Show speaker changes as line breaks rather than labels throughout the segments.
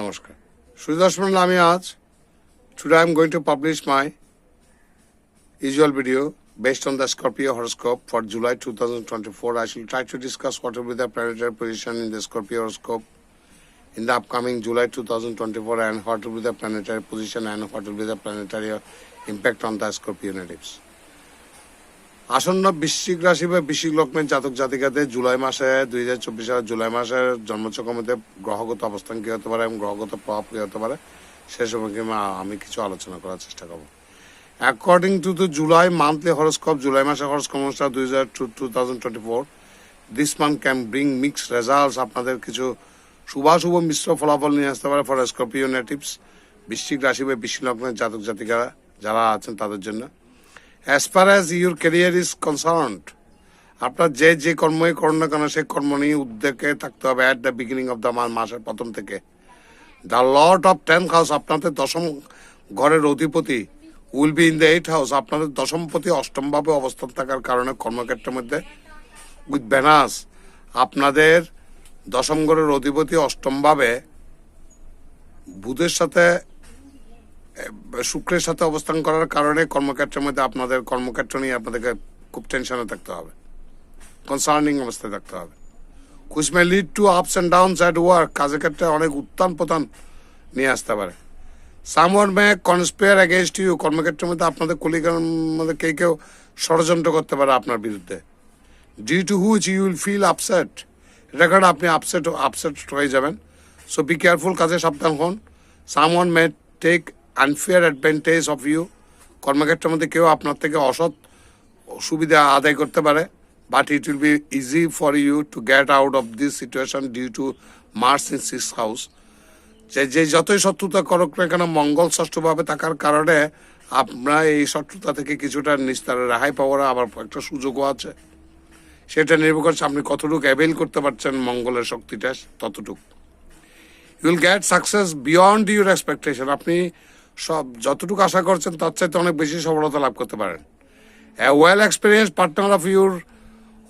নমস্কার সুদর্শন আমি আজ today I am going to publish my usual video based on the Scorpio horoscope for July 2024. I shall try to discuss what will be the planetary position in the Scorpio horoscope in the upcoming July 2024 and what will be the planetary position and what will be the planetary impact on the Scorpio natives. আসন্ন বৃশ্চিক রাশি বা বৃশ্চিক লগ্নের জাতক জাতিকাদের জুলাই মাসে, দুই হাজার চব্বিশ সালের জুলাই মাসের জন্মচক্রের মধ্যে গ্রহগত অবস্থান কী হতে পারে এবং গ্রহগত প্রভাব কী হতে পারে, সে সম্পর্কে আমি- কিছু আলোচনা করার চেষ্টা করব। According to the July monthly horoscope July মাসের হরস্কোপ অনুসার দুই হাজার two two thousand twenty four this month can bring mix results আপনাদের কিছু শুভাশুভ মিশ্র ফলাফল নিয়ে আসতে পারে ফর স্কর্পিও নেটিভস বৃশ্চিক রাশি বা বৃশ্চিক লগ্নের জাতক জাতিকারা, যারা আছেন তাদের জন্য। As far as your career is concerned আপনার যে যে কর্মই করুন না কেন সেই কর্ম নিয়ে উদ্যোগে থাকতে হবে at the beginning of the মাসের প্রথম থেকে। The lord of tenth house আপনাদের দশম ঘরের অধিপতি will be in the eight house আপনাদের দশমপতি অষ্টমভাবে অবস্থান থাকার কারণে কর্মক্ষেত্রের মধ্যে উইথ ব্যানাস আপনাদের দশম ঘরের অধিপতি অষ্টমভাবে বুধের সাথে শুক্রের সাথে অবস্থান করার কারণে কর্মক্ষেত্রের মধ্যে আপনাদের কর্মক্ষেত্র নিয়ে আপনাদেরকে খুব টেনশনে থাকতে হবে। কনসার্নিং অবস্থায় থাকতে হবে। Which may lead to ups and downs at work কাজের ক্ষেত্রে অনেক উত্থান পতন নিয়ে আসতে পারে। Some someone may conspire against you কর্মক্ষেত্রের মধ্যে আপনাদের কলিগের মধ্যে কেউ কেউ ষড়যন্ত্র করতে পারে আপনার বিরুদ্ধে। Due to which you will feel upset এটা কারণে আপনি আপসেট আপসেট হয়ে যাবেন। সো বি কেয়ারফুল কাজে সাবধান হন। Someone may take unfair advantage of you কর্মক্ষেত্রের মধ্যে কেউ আপনার থেকে অসৎ সুবিধা আদায় করতে পারে but it will be easy for you to get out of this situation due to Mars in six house যে যে যতই শত্রুতা করুক না কেন, মঙ্গল ষষ্ঠভাবে থাকার কারণে আপনারা এই শত্রুতা থেকে কিছুটা নিস্তারে, রেহাই পাওয়ার আবার একটা সুযোগও আছে। সেটা নির্ভর করছে আপনি কতটুকু অ্যাভেল করতে পারছেন মঙ্গলের শক্তিটা, ততটুকু। You'll get success beyond your expectation আপনি সব যতটুকু আশা করছেন, তার চাইতে অনেক বেশি সফলতা লাভ করতে পারেন। Well experience partner of your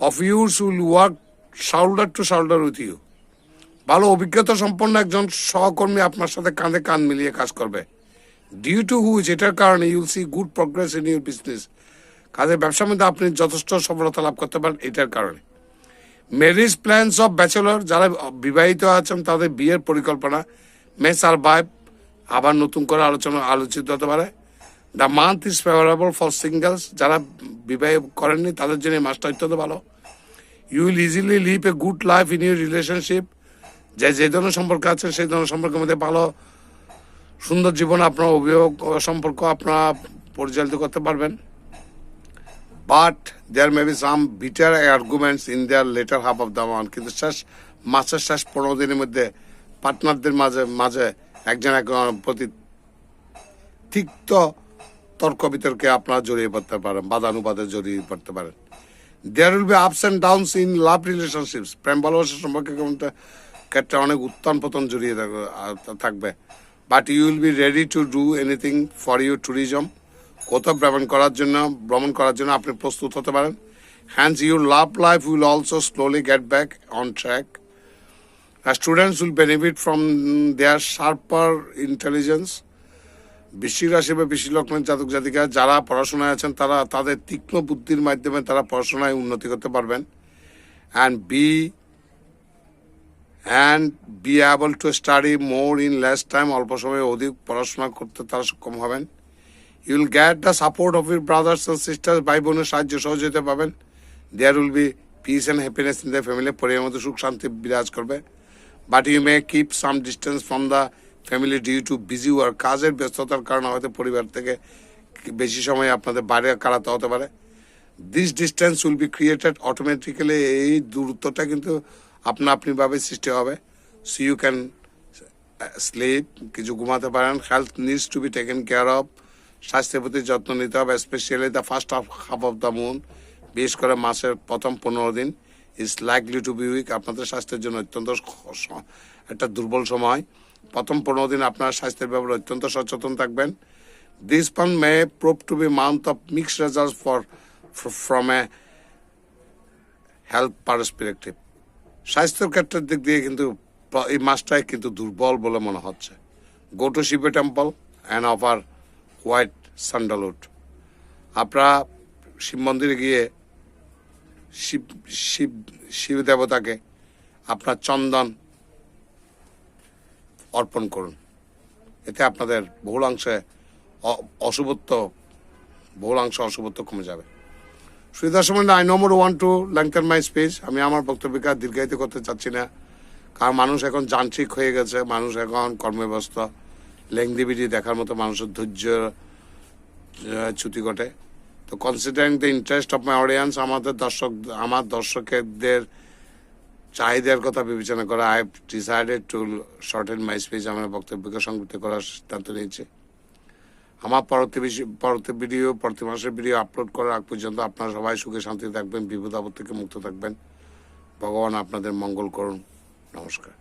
of yours will work shoulder to shoulder with you ভালো অভিজ্ঞতা সম্পন্ন একজন সহকর্মী আপনার সাথে কাঁধে কাঁধ মিলিয়ে কাজ করবে। ডিউ টু হুইচ এটার কারণে you'll see good progress in your business কাজের ব্যবসার মধ্যে আপনি যথেষ্ট সফলতা লাভ করতে পারেন এটার কারণে। ম্যারেজ প্ল্যান্স অফ ব্যাচেলর যারা বিবাহিত আছেন, তাদের বিয়ের পরিকল্পনা মে সারভাইভ আবার নতুন করে আলোচনা, আলোচিত হতে পারে। The month is favourable for singles যারা বিবাহ করেননি, তাদের জন্য মাসটা অত্যন্ত ভালো। You will easily live a good life in your relationship যে যে ধরনের সম্পর্ক আছে, সেই ধরনের সম্পর্কের মধ্যে ভালো, সুন্দর জীবন আপনার অভিভাবক সম্পর্ক আপনারা পরিচালিত করতে পারবেন। But there may be some bitter arguments in their latter half of the month কিন্তু শেষ, মাসের শেষ পনেরো দিনের মধ্যে পার্টনারদের মাঝে মাঝে একজন প্রতি তিক্ত তর্ক বিতর্কে আপনারা জড়িয়ে পড়তে পারেন বাদানুবাদে জড়িয়ে পড়তে পারেন। There will be ups and downs in love relationships প্রেম ভালোবাসার সম্পর্কে কেমনটা ক্ষেত্রে অনেক উত্থান পতন জড়িয়ে থাকবে- but you will be ready to do anything for your tourism কোথাও ভ্রমণ করার জন্য, ভ্রমণ করার জন্য আপনি প্রস্তুত হতে পারেন। Hence your love life will also slowly get back on track students will benefit from their sharper intelligence বৃশ্চিক রাশি বা বৃশ্চিক লগ্নের জাতক জাতিকা যারা পড়াশোনায় আছেন, তারা তাদের তীক্ষ্ণ বুদ্ধির মাধ্যমে তারা পড়াশোনায় উন্নতি করতে পারবেন। And be and be able to study more in less time অল্প সময়ে অধিক পড়াশোনা করতে তারা সক্ষম হবেন। You will get the support of your brothers and sisters ভাই বোনের সাহায্য সহযোগিতা পাবেন। There will be peace and happiness in the family পরিবারের মধ্যে সুখ, শান্তি বিরাজ করবে। But you may keep some distance from the family due to busy work কাজের ব্যস্ততার কারণে হয়তো পরিবার থেকে বেশি সময় আপনাদের বাইরে কাটাতে হতে পারে। This distance will be created automatically এই দূরত্বটা কিন্তু আপনা আপনিভাবে সৃষ্টি হবে। সো ইউ ক্যান স্লিপ কিছু ঘুমাতে পারেন। Health needs to be taken care of স্বাস্থ্যের প্রতি যত্ন নিতে হবে specially the first half half of the moon বিশেষ করে মাসের প্রথম পনেরো দিন। Is likely to be weak আপনাদের স্বাস্থ্যের জন্য অত্যন্ত একটা দুর্বল সময়। প্রথম পনেরো দিন আপনার স্বাস্থ্যের ব্যাপারে অত্যন্ত সচেতন থাকবেন। দিস পান may prove to be month of mix result for from a health perspective স্বাস্থ্যের ক্ষেত্রের দিক দিয়ে কিন্তু এই মাসটাই কিন্তু দুর্বল বলে মনে হচ্ছে। গো টু শিবে temple and offer white sandalwood আপনারা শিব মন্দিরে গিয়ে শিব শিব শিব দেবতাকে আপনার চন্দন অর্পণ করুন। এতে আপনাদের বহুলাংশে অশুভত্ব, বহুলাংশ অশুভত্ব কমে যাবে। সুবিধার I number one to lengthen my space আমি আমার বক্তব্যকে দীর্ঘায়িত করতে চাচ্ছি না। কারণ মানুষ এখন যান্ত্রিক হয়ে গেছে, মানুষ এখন কর্মব্যস্ত। লেংদি ভিডিও দেখার মতো মানুষের ধৈর্য চ্যুতি ঘটে। তো considering the interest of my audience আমাদের দর্শক, আমার দর্শকদের চাহিদার কথা বিবেচনা করে I decided to short shorten my space আমার বক্তব্যকে সংযুক্ত করার সিদ্ধান্ত নিয়েছি। আমার পরবর্তী পরবর্তী ভিডিও প্রতি মাসের ভিডিও আপলোড করার আগ পর্যন্ত আপনারা সবাই সুখে শান্তি থাকবেন, বিপদ আপদ থেকে মুক্ত থাকবেন। ভগবান আপনাদের মঙ্গল করুন। নমস্কার।